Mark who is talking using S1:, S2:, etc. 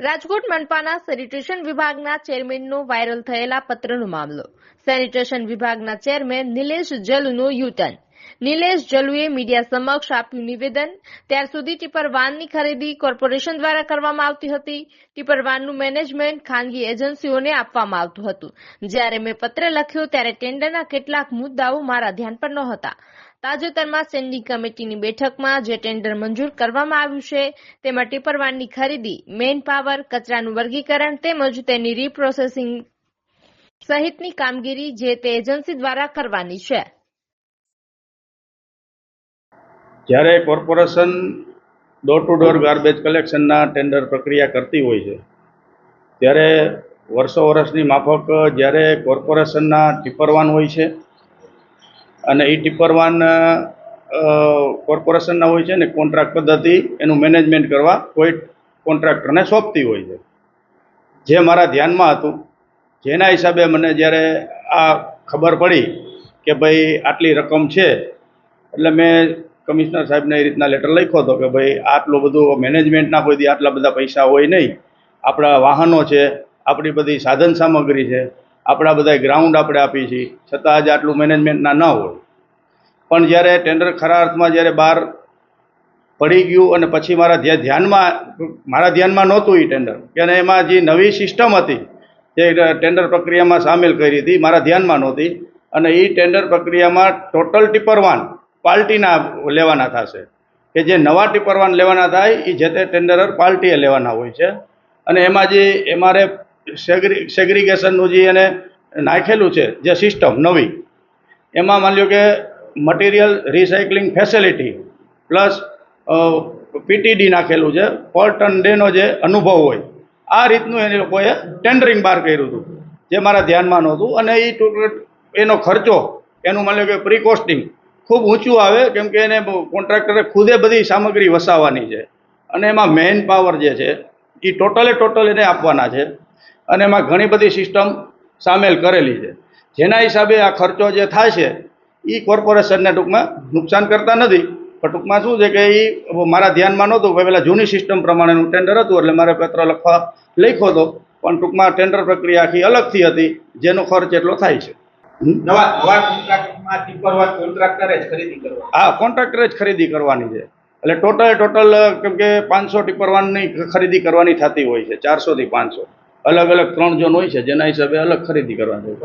S1: Rajkot મનપાના sanitation વિભાગના ચેરમેનનો viral થયેલા પત્રનો મામલો. સેનિટેશન વિભાગના ચેરમેન નિલેશ જલુનું યુટર્ન. નિલેશ જલુએ મીડિયા સમક્ષ આપ્યું નિવેદન. ત્યાર સુધી ટીપર વાનની ખરીદી કોર્પોરેશન દ્વારા કરવામાં આવતી હતી. ટીપર વાનનું મેનેજમેન્ટ ખાનગી એજન્સીઓને આપવામાં આવતું હતું. જ્યારે મેં પત્ર લખ્યો ત્યારે ટેન્ડરના કેટલાક મુદ્દાઓ મારા ધ્યાન પર નહોતા. તાજેતરમાં સ્ટેન્ડિંગ કમિટીની બેઠકમાં જે ટેન્ડર મંજૂર કરવામાં આવ્યું છે, તેમાં ટીપર વાનની ખરીદી મેન પાવર, કચરાનું વર્ગીકરણ તેમજ તેની રીપ્રોસેસિંગ સહિતની કામગીરી જે તે એજન્સી દ્વારા કરવાની છે.
S2: જ્યારે corporation door to door garbage કલેક્શનના tender પ્રક્રિયા કરતી હોય છે, ત્યારે વર્ષો વર્ષની માફક જ્યારે કોર્પોરેશનના ટીપરવાન હોય છે અને એ ટિપરવાન કોર્પોરેશનના હોય છે ને, કોન્ટ્રાક્ટ પદ્ધતિ, એનું મેનેજમેન્ટ કરવા કોઈ કોન્ટ્રાક્ટરને સોંપતી હોય છે. જે મારા ધ્યાનમાં હતું, જેના હિસાબે મને જ્યારે આ ખબર પડી કે ભાઈ આટલી રકમ છે, એટલે મેં કમિશનર સાહેબને એ રીતના લેટર લખ્યો હતો કે ભાઈ આટલું બધું મેનેજમેન્ટના કોઈ આટલા બધા પૈસા હોય નહીં. આપણા વાહનો છે, આપણી બધી સાધન સામગ્રી છે આપણા બધા ગ્રાઉન્ડ આપણે આપીએ છીએ. છતાં આજે આટલું મેનેજમેન્ટના ન હોય. પણ જ્યારે ટેન્ડર ખરા અર્થમાં જ્યારે બહાર પડી ગયું અને પછી મારા ધ્યાનમાં મારા ધ્યાનમાં નહોતું એ ટેન્ડર કે એમાં જે નવી સિસ્ટમ હતી, જે ટેન્ડર પ્રક્રિયામાં સામેલ કરી હતી, મારા ધ્યાનમાં નહોતી. અને એ ટેન્ડર પ્રક્રિયામાં ટોટલ ટીપરવાન પાર્ટીના લેવાના થશે. કે જે નવા ટીપરવાન લેવાના થાય એ જે તે ટેન્ડરર પાર્ટીએ લેવાના હોય છે. અને એમાં જે એમારે સેગ્રી, સેગ્રીગેશનનું જે એને નાખેલું છે, જે સિસ્ટમ નવી, એમાં માની લો કે material recycling facility plus PTD નાખેલું છે, પર ટન ડેનો જે અનુભવ હોય, આ રીતનું એને લોકોએ ટેન્ડરિંગ બહાર કર્યું હતું, જે મારા ધ્યાનમાં નહોતું અને એ એનો ખર્ચો, એનું માની લો કે પ્રિકોસ્ટિંગ ખૂબ ઊંચું આવે, કેમ કે એને કોન્ટ્રાક્ટરે ખુદે બધી સામગ્રી વસાવવાની છે અને એમાં મેન પાવર જે છે એ ટોટલે ટોટલ એને આપવાના છે. અને એમાં ઘણી બધી સિસ્ટમ સામેલ કરેલી છે. જેના હિસાબે આ ખર્ચો જે થાય છે એ કોર્પોરેશનને ટૂંકમાં નુકસાન કરતા નથી. પણ ટૂંકમાં શું છે કે એ મારા ધ્યાનમાં નહોતું કે પહેલાં જૂની સિસ્ટમ પ્રમાણેનું ટેન્ડર હતું એટલે મારે પત્ર લખવા લખ્યો હતો પણ ટૂંકમાં ટેન્ડર પ્રક્રિયા આખી અલગથી હતી જેનો ખર્ચ એટલો થાય છે.
S3: નવા નવા કોન્ટ્રાક્ટમાં કોન્ટ્રાક્ટરે જ ખરીદી કરવા
S2: હા કોન્ટ્રાક્ટરે જ ખરીદી કરવાની છે. એટલે ટોટલ ટોટલ કેમ કે પાંચસો ટીપરવાનની ખરીદી કરવાની થતી હોય છે ચારસોથી પાંચસો. અલગ અલગ ત્રણ ઝોન હોય છે જેના હિસાબે અલગ ખરીદી કરવાની